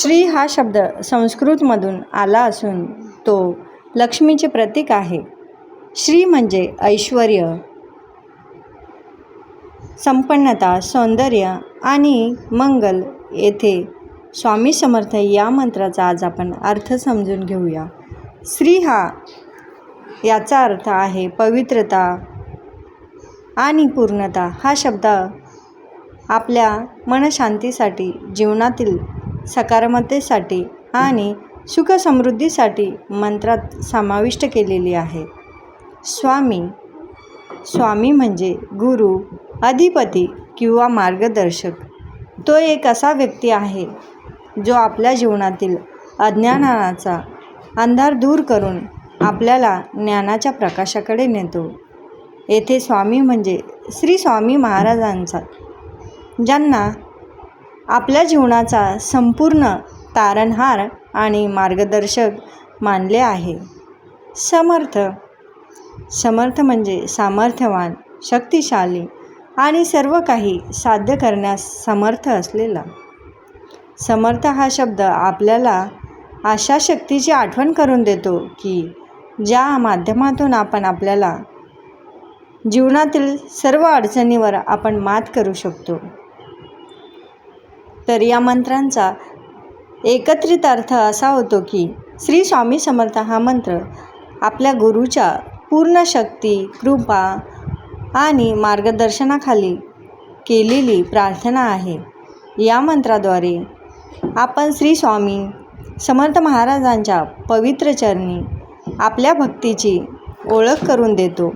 श्री हा शब्द संस्कृतमधून आला असून तो लक्ष्मीचे प्रतीक आहे. श्री म्हणजे ऐश्वर संपन्नता सौंदर्य आणि मंगल. येथे स्वामी समर्थ या मंत्राचा आज आपण अर्थ समजून घेऊया. श्री हा याचा अर्थ आहे पवित्रता आणि पूर्णता. हा शब्द आपल्या मनशांतीसाठी जीवनातील सकारात्मकतेसाठी आणि सुखसमृद्धीसाठी मंत्रात समाविष्ट केलेली आहे. स्वामी स्वामी म्हणजे गुरु अधिपती किंवा मार्गदर्शक. तो एक असा व्यक्ती आहे जो आपल्या जीवनातील अज्ञानाचा अंधार दूर करून आपल्याला ज्ञानाच्या प्रकाशाकडे नेतो. येथे स्वामी म्हणजे श्री स्वामी महाराजांचा ज्यांना आपल्या जीवनाचा संपूर्ण तारणहार आणि मार्गदर्शक मानले आहे. समर्थ. समर्थ म्हणजे सामर्थ्यवान शक्तिशाली आणि सर्व काही साध्य करण्यास समर्थ असलेला. समर्थ हा शब्द आपल्याला अशा शक्तीची आठवण करून देतो की ज्या माध्यमातून आपण आपल्याला जीवनातील सर्व अडचणीवर आपण मात करू शकतो. तर या मंत्रांचा एकत्रित अर्थ असा होतो की श्री स्वामी समर्थ हा मंत्र आपल्या गुरुच्या पूर्ण शक्ती कृपा आणि मार्गदर्शनाखाली केलेली प्रार्थना आहे. या मंत्राद्वारे आपण श्री स्वामी समर्थ महाराजांच्या पवित्र चरणी आपल्या भक्तीची ओळख करून देतो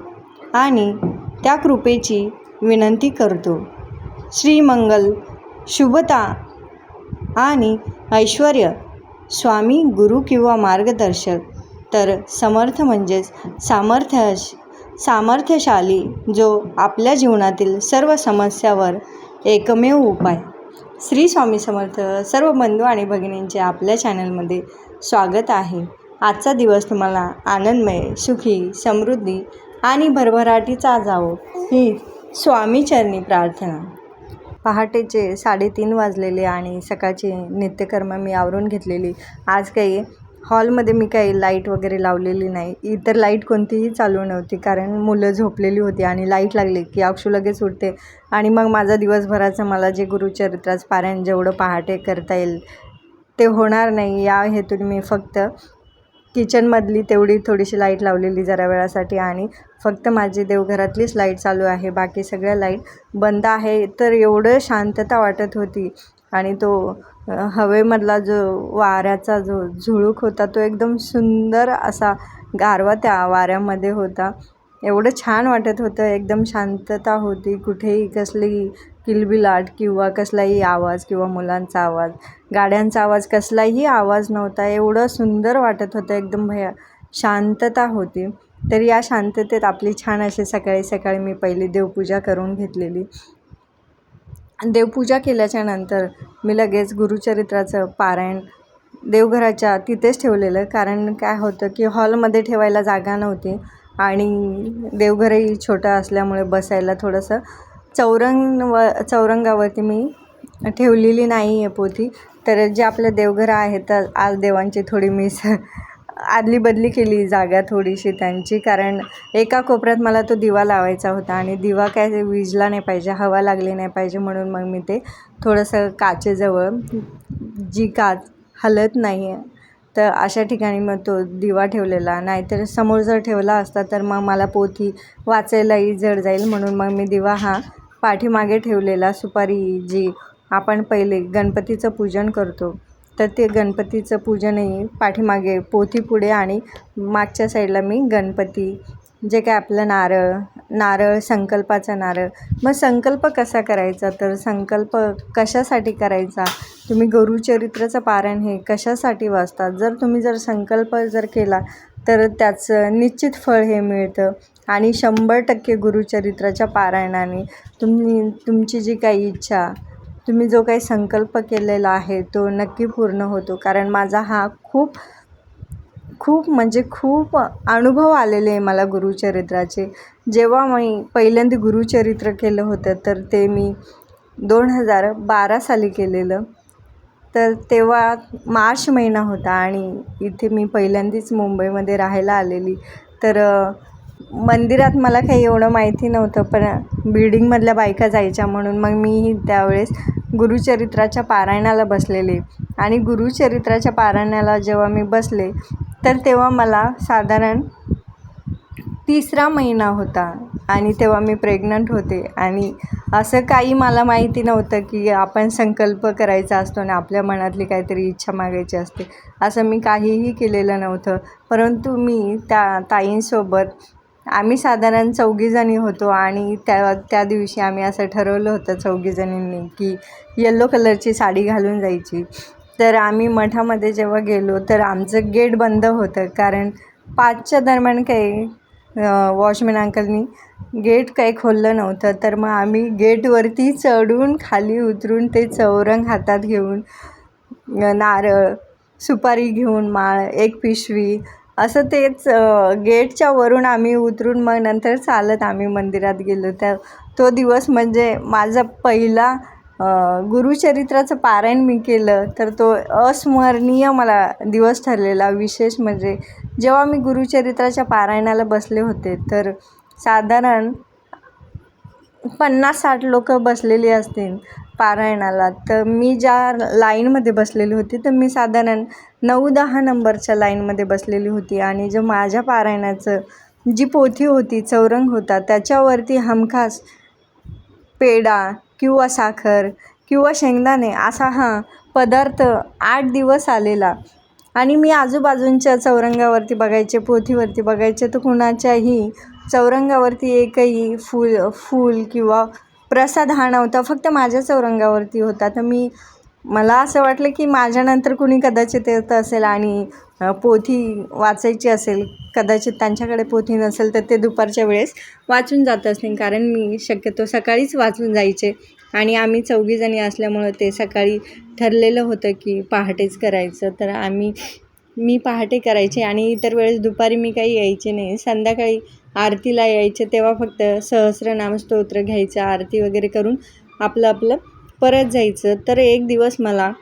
आणि त्या कृपेची विनंती करतो. श्रीमंगल शुभता आणि ऐश्वर स्वामी गुरु किंवा मार्गदर्शक. तर समर्थ म्हणजेच सामर्थ्य सामर्थ्यशाली जो आपल्या जीवनातील सर्व समस्यावर एकमेव उपाय. श्री स्वामी समर्थ सर्व बंधू आणि भगिनींचे आपल्या चॅनलमध्ये स्वागत आहे. आजचा दिवस तुम्हाला आनंदमय सुखी समृद्धी आणि भरभराटीचा जावो ही स्वामीचरणी प्रार्थना. पहाटेचे साडेतीन वाजलेले आणि सकाळची नित्यकर्म मी आवरून घेतलेली. आज काही हॉलमध्ये मी काही लाइट वगैरे लावलेली नाही. इतर लाइट कोणतीही चालू नव्हती कारण मुलं झोपलेली होती आणि लाइट लागली की अक्षू लगेच उठते. आणि मग माझा दिवसभराचं मला जे गुरुचरित्राचं पारायण जेवढं पहाटे करता येईल ते होणार नाही. या हेतून मी फक्त किचनमधली तेवढी थोडीशी लाइट लावलेली जरा वेळासाठी आणि फक्त माझी देवघरातलीच लाइट चालू आहे. बाकी सगळ्या लाइट बंद आहे तर एवढं शांतता वाटत होती आणि तो हवेमधला जो वाऱ्याचा जो झुळूक होता तो एकदम सुंदर असा गारवा त्या वाऱ्यामध्ये होता. एवढं छान वाटत होतं. एकदम शांतता होती. कुठेही कसली किलबिलाट किंवा कसलाही आवाज किंवा मुलांचा आवाज गाड्यांचा आवाज कसलाही आवाज नव्हता. एवढं सुंदर वाटत होतं. एकदम भया शांतता होती. तर या शांततेत आपली छान अशी सकाळी सकाळी मी पहिली देवपूजा करून घेतलेली. देवपूजा केल्याच्यानंतर मी लगेच गुरुचरित्राचं पारायण देवघराच्या तिथेच ठेवलेलं. कारण काय होतं की हॉलमध्ये ठेवायला जागा नव्हती. आणि देवघरही छोटं असल्यामुळे बसायला थोडंसं चौरंग व चौरंगावरती मी ठेवलेली नाही आहे पोथी. तर जे आपलं देवघर आहेत तर आज देवांची थोडी मिस आदली बदली केली जागा थोडीशी त्यांची. कारण एका कोपऱ्यात मला तो दिवा लावायचा होता आणि दिवा काय विजला नाही पाहिजे हवा लागली नाही पाहिजे म्हणून मग मी ते थोडंसं काचेजवळ जी काच हलत नाही आहे तर अशा ठिकाणी मग तो दिवा ठेवलेला. नाहीतर समोर जर ठेवला असता तर मग मला पोथी वाचायलाही जड जाईल म्हणून मग मी दिवा हा पाठीमागे ठेवलेला. सुपारी जी आपण पहिले गणपतीचं पूजन करतो तर ते गणपतीचं पूजनही पाठीमागे पोथी पुढे आणि मागच्या साईडला मी गणपती जे काय आपलं नारळ नारळ संकल्पाचा नारळ. मग संकल्प कसा करायचा? तर संकल्प कशासाठी करायचा? तुम्ही गुरुचरित्राचं पारायण हे कशासाठी वाचतात जर तुम्ही जर संकल्प जर केला तर त्याचं निश्चित फळ हे मिळतं. आणि शंभर टक्के गुरुचरित्राच्या पारायणाने तुम्ही तुमची जी काही इच्छा तुम्ही जो काही संकल्प केलेला आहे तो नक्की पूर्ण होतो. कारण माझा हा खूप खूप म्हणजे खूप अनुभव आलेले आहे मला गुरुचरित्राचे. जेव्हा मी पहिल्यांदा गुरुचरित्र केलं होतं तर ते मी दोन हजार बारा साली केलेलं. तर तेव्हा मार्च महिना होता आणि इथे मी पहिल्यांदाच मुंबईमध्ये राहायला आलेली. तर मंदिरात मला काही एवढं माहिती नव्हतं पण बिल्डिंगमधल्या बायका जायच्या म्हणून मग मी त्यावेळेस गुरुचरित्राच्या पारायणाला बसलेले. आणि गुरुचरित्राच्या पारायणाला जेव्हा मी बसले तर तेव्हा मला साधारण तिसरा महिना होता आणि तेव्हा मी प्रेग्नंट होते. आणि असं काही मला माहिती नव्हतं की आपण संकल्प करायचा असतो आणि आपल्या मनातली काहीतरी इच्छा मागायची असते. असं मी काहीही केलेलं नव्हतं. परंतु मी त्या ताईंसोबत आम्ही साधारण चौघीजणी होतो आणि त्या त्या दिवशी आम्ही असं ठरवलं होतं चौघीजणींनी की येल्लो कलरची साडी घालून जायची. तर आम्ही मठामध्ये जेव्हा गेलो तर आमचं गेट बंद होतं. कारण पाचच्या दरम्यान काही वॉचमॅन अंकलनी गेट काही खोललं नव्हतं. तर मग आम्ही गेटवरती चढून खाली उतरून ते चौरंग हातात घेऊन नारळ सुपारी घेऊन माळ एक पिशवी असं तेच गेटच्या वरून आम्ही उतरून मग नंतर चालत आम्ही मंदिरात गेलो. त्या तो दिवस म्हणजे माझा पहिला गुरुचरित्राचं पारायण मी केलं तर तो अस्मरणीय मला दिवस ठरलेला. विशेष म्हणजे जेव्हा मी गुरुचरित्राच्या पारायणाला बसले होते तर साधारण पन्नास साठ लोक बसलेली असतील पारायणाला. तर मी ज्या लाईनमध्ये बसलेली होती तर मी साधारण नऊ दहा नंबरच्या लाईनमध्ये बसलेली होती. आणि जो माझ्या पारायणाचं जी पोथी होती चौरंग होता त्याच्यावरती हमखास पेढा किंवा साखर किंवा शेंगदाणे असा हा पदार्थ आठ दिवस आलेला. आणि मी आजूबाजूंच्या चौरंगावरती बघायचे पोथीवरती बघायचे तर कुणाच्याही चौरंगावरती एकही फूल फूल किंवा प्रसाद हा नव्हता. फक्त माझ्या चौरंगावरती होता. तर मी मला असं वाटलं की माझ्यानंतर कुणी कदाचित येत असेल आणि पोथी वाचायची असेल कदाचित त्यांच्याकडे पोथी नसेल तर ते दुपारच्या वेळेस वाचून जात असतील. कारण मी शक्यतो सकाळीच वाचून जायचे आणि आम्ही चौघीजणी असल्यामुळं ते सकाळी ठरलेलं होतं की पहाटेच करायचं. तर आम्ही मी पहाटे करायचे आणि इतर वेळेस दुपारी मी काही यायचे नाही. संध्याकाळी आरतीला यायचे तेव्हा फक्त सहस्रनाम स्तोत्र घ्यायचं आरती वगैरे करून आपलं आपलं परत जायचं तर एक दिवस मला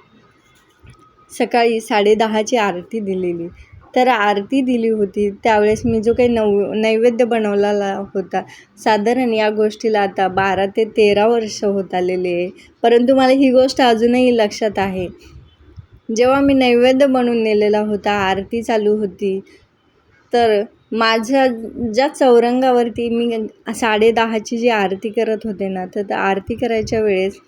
सकाळी साडेदहाची आरती दिलेली. तर आरती दिली होती. त्यावेळेस मी जो काही नव नैवेद्य बनवलेला होता. साधारण या गोष्टीला आता बारा ते तेरा वर्ष होत आलेले आहे. परंतु मला ही गोष्ट अजूनही लक्षात आहे. जेव्हा मी नैवेद्य बनवून नेलेला होता आरती चालू होती तर माझ्या ज्या चौरंगावरती मी साडेदहाची जी आरती करत होते ना तर आरती करायच्या वेळेस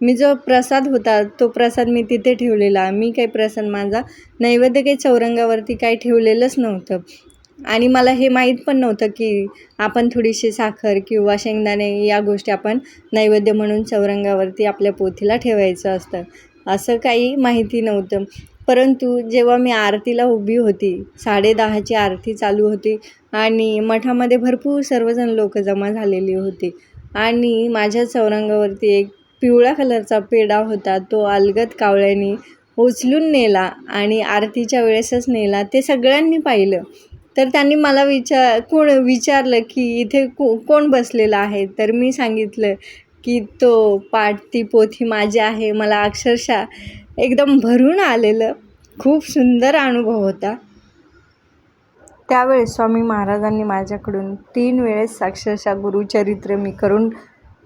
मी जो प्रसाद होता तो प्रसाद मी तिथे ठेवलेला. मी काही प्रसाद माझा नैवेद्य काही चौरंगावरती काही ठेवलेलंच नव्हतं. आणि मला हे माहीत पण नव्हतं की आपण थोडीशी साखर किंवा शेंगदाणे या गोष्टी आपण नैवेद्य म्हणून चौरंगावरती आपल्या पोथीला ठेवायचं असतं. असं काही माहिती नव्हतं. परंतु जेव्हा मी आरतीला उभी होती साडेदहाची आरती चालू होती आणि मठामध्ये भरपूर सर्वजण लोक जमा झालेली होती आणि माझ्या चौरंगावरती एक पिवळ्या कलरचा पेढा होता तो अलगद कावळ्यानी उचलून नेला आणि आरतीच्या वेळेसच नेला. ते सगळ्यांनी पाहिलं. तर त्यांनी मला विचार कोण विचारलं की इथे को कोण बसलेलं आहे? तर मी सांगितलं की तो पाठ ती पोथी माझी आहे. मला अक्षरशः एकदम भरून आलेलं. खूप सुंदर अनुभव होता. त्यावेळेस स्वामी महाराजांनी माझ्याकडून तीन वेळेस अक्षरशः गुरुचरित्र मी करून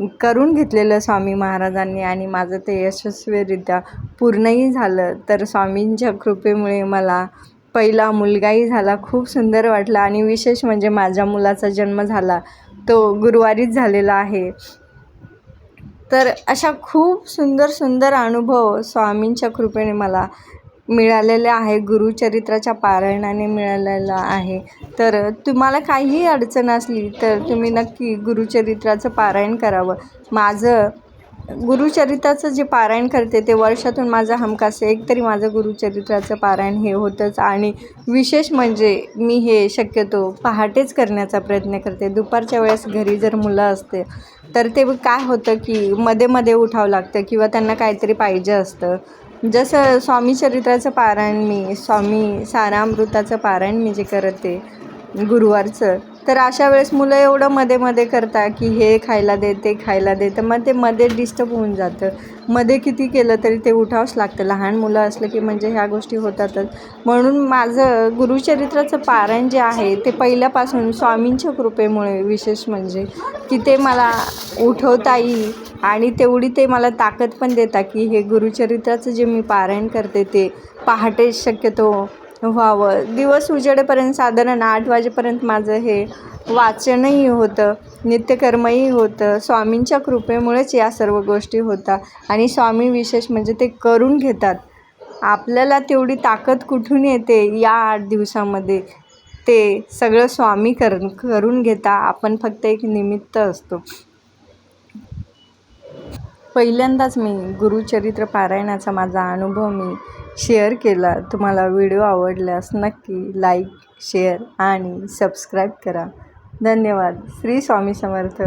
करून घेतलेलं स्वामी महाराजांनी आणि माझं ते यशस्वीरित्या पूर्णही झालं. तर स्वामींच्या कृपेमुळे मला पहिला मुलगाही झाला. खूप सुंदर वाटला आणि विशेष म्हणजे माझ्या मुलाचा जन्म झाला. तो गुरुवारीच झालेला आहे. तर अशा खूप सुंदर सुंदर अनुभव स्वामींच्या कृपेने मला मिळालेले आहे गुरुचरित्राच्या पारायणाने मिळालेलं आहे. तर तुम्हाला काहीही अडचण असली तर तुम्ही नक्की गुरुचरित्राचं पारायण करावं. माझं गुरुचरित्राचं जे पारायण करते ते वर्षातून माझं हमखास एक तरी माझं गुरुचरित्राचं पारायण हे होतंच. आणि विशेष म्हणजे मी हे शक्यतो पहाटेच करण्याचा प्रयत्न करते. दुपारच्या वेळेस घरी जर मुलं असते तर ते काय होतं की मध्ये मध्ये उठावं लागतं किंवा त्यांना काहीतरी पाहिजे असतं. जसं स्वामी चरित्राचं पारायण मी स्वामी सारामृताचं पारायण मी जे करते गुरुवारचं. तर अशा वेळेस मुलं एवढं मध्ये मध्ये करतात की हे खायला दे ते खायला दे. तर मग ते मध्ये डिस्टर्ब होऊन जातं. मध्ये किती केलं तरी ते उठावंच लागतं. लहान मुलं असलं की म्हणजे ह्या गोष्टी होतातच. म्हणून माझं गुरुचरित्राचं पारायण जे आहे ते पहिल्यापासून स्वामींच्या कृपेमुळे विशेष म्हणजे की ते मला उठवता येईल आणि तेवढी ते मला ताकद पण देता की हे गुरुचरित्राचं जे मी पारायण करते ते पहाटे शक्यतो व्हावं. दिवस उजेडेपर्यंत साधारण आठ वाजेपर्यंत माझं हे वाचनही होतं नित्यकर्मही होतं. स्वामींच्या कृपेमुळेच या सर्व गोष्टी होतात आणि स्वामी विशेष म्हणजे ते करून घेतात. आपल्याला तेवढी ताकद कुठून येते या आठ दिवसामध्ये? ते सगळं स्वामी कर करून घेता. आपण फक्त एक निमित्त असतो. पहिल्यांदाच मी गुरुचरित्र पारायणाचा माझा अनुभव मी शेअर केला तुम्हाला व्हिडिओ आवडल्यास नक्की लाईक शेअर आणि सबस्क्राईब करा. धन्यवाद. श्री स्वामी समर्थ.